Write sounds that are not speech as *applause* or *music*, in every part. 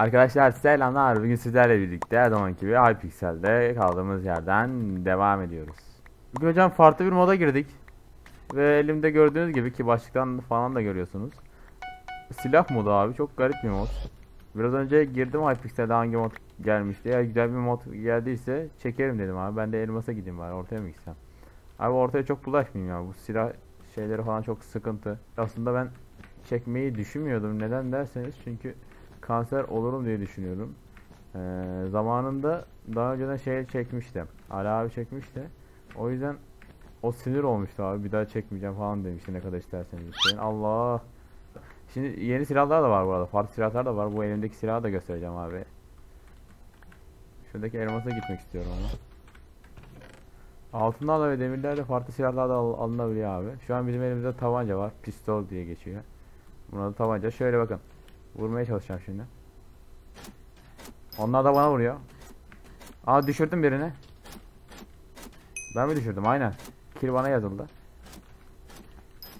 Arkadaşlar selamlar. Bugün sizlerle birlikte her zamanki gibi Hypixel'de kaldığımız yerden devam ediyoruz. Bugün hocam farklı bir moda girdik. Ve elimde gördüğünüz gibi ki başlıktan falan da görüyorsunuz. Silah modu abi çok garip bir mod. Biraz önce girdim Hypixel'de hangi mod gelmişti. Eğer güzel bir mod geldiyse çekerim dedim abi. Ben de elmasa gideyim bari ortaya mı gitsem. Abi ortaya çok bulaşmayayım ya. Bu silah şeyleri falan çok sıkıntı. Aslında ben çekmeyi düşünmüyordum. Neden derseniz çünkü kanser olurum diye düşünüyorum. Ee, zamanında daha önceden şey çekmiştim. Ali abi çekmişti. O yüzden o sinir olmuştu abi. Bir daha çekmeyeceğim falan demişti ne kadar isterseniz isteyin. Allah. Şimdi yeni silahlar da var bu arada. Farklı silahlar da var. Bu elimdeki silahı da göstereceğim abi. Şuradaki elmasa gitmek istiyorum ama. Altınlarla ve demirlerle farklı silahlar da al- alınabiliyor abi. Şu an bizim elimizde tabanca var. Pistol diye geçiyor. Buna da tabanca. Şöyle bakın. Vurmaya çalışacağım şimdi. Onlar da bana vuruyor. Aa düşürdüm birini. Ben mi düşürdüm? Aynen. Kill bana yazıldı.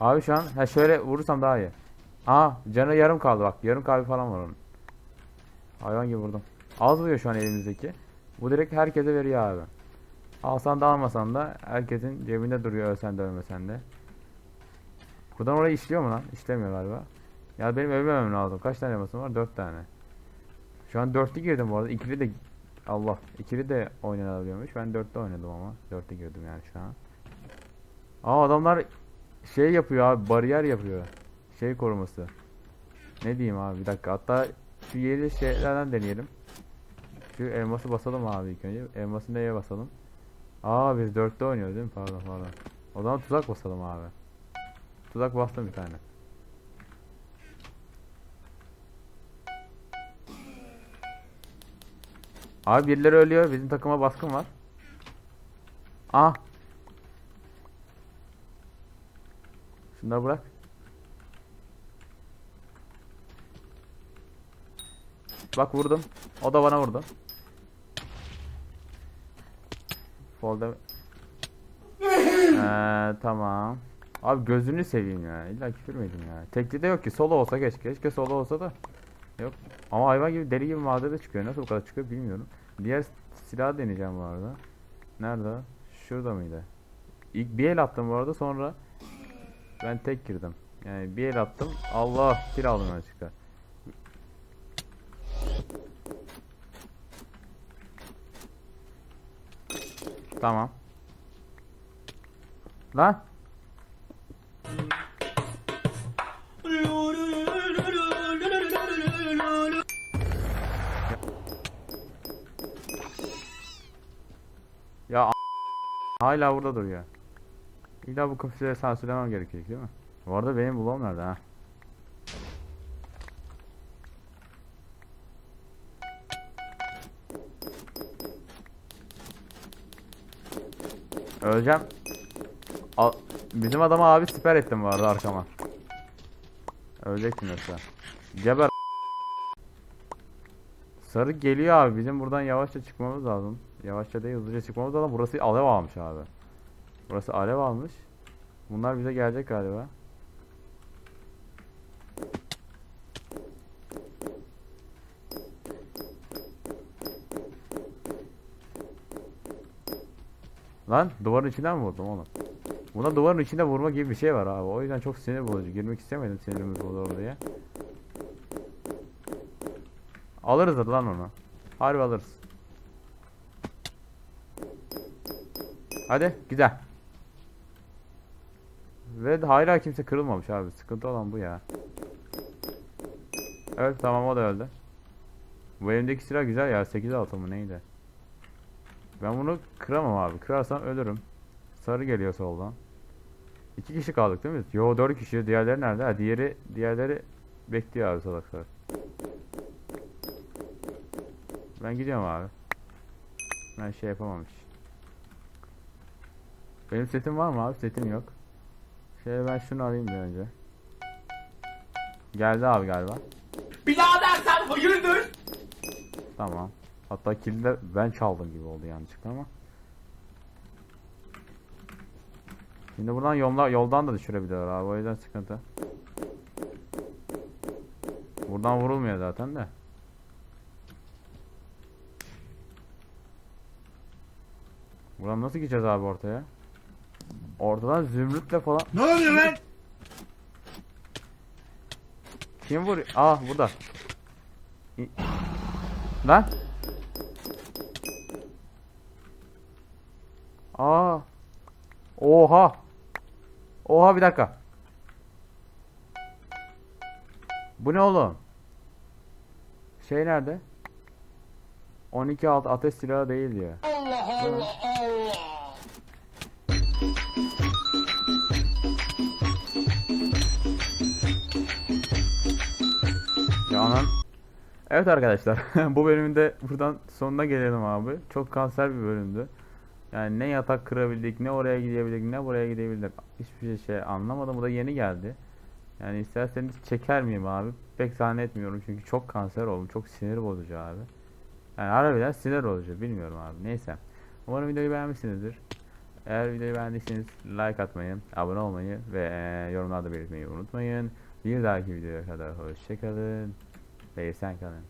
Abi şu an ha şöyle vurursam daha iyi. Aa canı yarım kaldı bak. Yarım kalbi falan var onun. Hayvan gibi vurdum. Az vuruyor şu an elimizdeki. Bu direkt herkese veriyor abi. Alsan da almasan da herkesin cebinde duruyor ölsen de ölmesen de. Buradan oraya işliyor mu lan? İşlemiyor galiba. Ya benim ölmemem lazım. Kaç tane basım var? 4 tane. Şu an 4'lü girdim bu arada. İkili de Allah. ikili de oynanabiliyormuş. Ben 4'te oynadım ama. 4'te girdim yani şu an. Aa adamlar şey yapıyor abi. Bariyer yapıyor. Şey koruması. Ne diyeyim abi bir dakika. Hatta şu yeni şeylerden deneyelim. Şu elması basalım abi ilk önce. Elması neye basalım? Aa biz 4'te oynuyoruz değil mi? Pardon pardon. O zaman tuzak basalım abi. Tuzak bastım bir tane. Abi birileri ölüyor. Bizim takıma baskın var. Ah. Şunları bırak. Bak vurdum. O da bana vurdu. Folder. Ee, tamam. Abi gözünü seveyim ya. İlla küfür ya. Tekli de yok ki. Solo olsa keşke. Keşke solo olsa da. Yok. Ama hayvan gibi deli gibi de çıkıyor. Nasıl bu kadar çıkıyor bilmiyorum. Diğer silahı deneyeceğim bu arada. Nerede? Şurada mıydı? İlk bir el attım bu arada sonra ben tek girdim. Yani bir el attım. Allah kill aldım açıkta. Tamam. Lan. Hala burada duruyor. İlla bu kafesleri sansürlemem gerekecek değil mi? Bu arada benim bulom nerede ha? Öleceğim. Al, bizim adama abi siper ettim arada arkama. Öleceksin yoksa. Geber. Sarı geliyor abi. Bizim buradan yavaşça çıkmamız lazım. Yavaşça değil hızlıca çıkmamız lazım. Burası alev almış abi. Burası alev almış. Bunlar bize gelecek galiba. Lan duvarın içinden mi vurdum oğlum? Buna duvarın içinde vurma gibi bir şey var abi. O yüzden çok sinir bozucu. Girmek istemedim sinirimiz bozulur diye. Alırız lan onu. Harbi alırız. Hadi güzel. Ve hala kimse kırılmamış abi. Sıkıntı olan bu ya. Evet tamam o da öldü. Bu elimdeki silah güzel ya. 8 altı mı neydi? Ben bunu kıramam abi. Kırarsam ölürüm. Sarı geliyor soldan. İki kişi kaldık değil mi? Yo dört kişi. Diğerleri nerede? Ha, diğeri diğerleri bekliyor abi salaklar. Ben gidiyorum abi. Ben şey yapamam hiç. Benim setim var mı abi? Setim yok. Şöyle ben şunu alayım bir önce. Geldi abi galiba. Birader sen hayırdır? Tamam. Hatta kilidi de ben çaldım gibi oldu yanlışlıkla ama. Şimdi buradan yolda, yoldan da düşürebiliyor abi o yüzden sıkıntı. Buradan vurulmuyor zaten de. Buradan nasıl gideceğiz abi ortaya? Ortadan zümrütle falan. Ne oluyor lan? Kim vuruyor? Ah burada. İ- Lan. Aa. Oha. Oha bir dakika. Bu ne oğlum? Şey nerede? 12 alt ateş silahı değil diyor. Allah Allah Allah. Ya anam. Evet arkadaşlar *laughs* bu bölümün de buradan sonuna gelelim abi. Çok kanser bir bölümdü. Yani ne yatak kırabildik, ne oraya gidebildik, ne buraya gidebildik. Hiçbir şey, şey anlamadım. Bu da yeni geldi. Yani isterseniz çeker miyim abi? Pek zannetmiyorum çünkü çok kanser oldum. Çok sinir bozucu abi. Yani harbiden sinir bozucu. Bilmiyorum abi. Neyse. Umarım videoyu beğenmişsinizdir. Eğer videoyu beğendiyseniz like atmayı, abone olmayı ve eee, yorumlarda belirtmeyi unutmayın. Bir dahaki videoya kadar hoşçakalın ve esen kalın.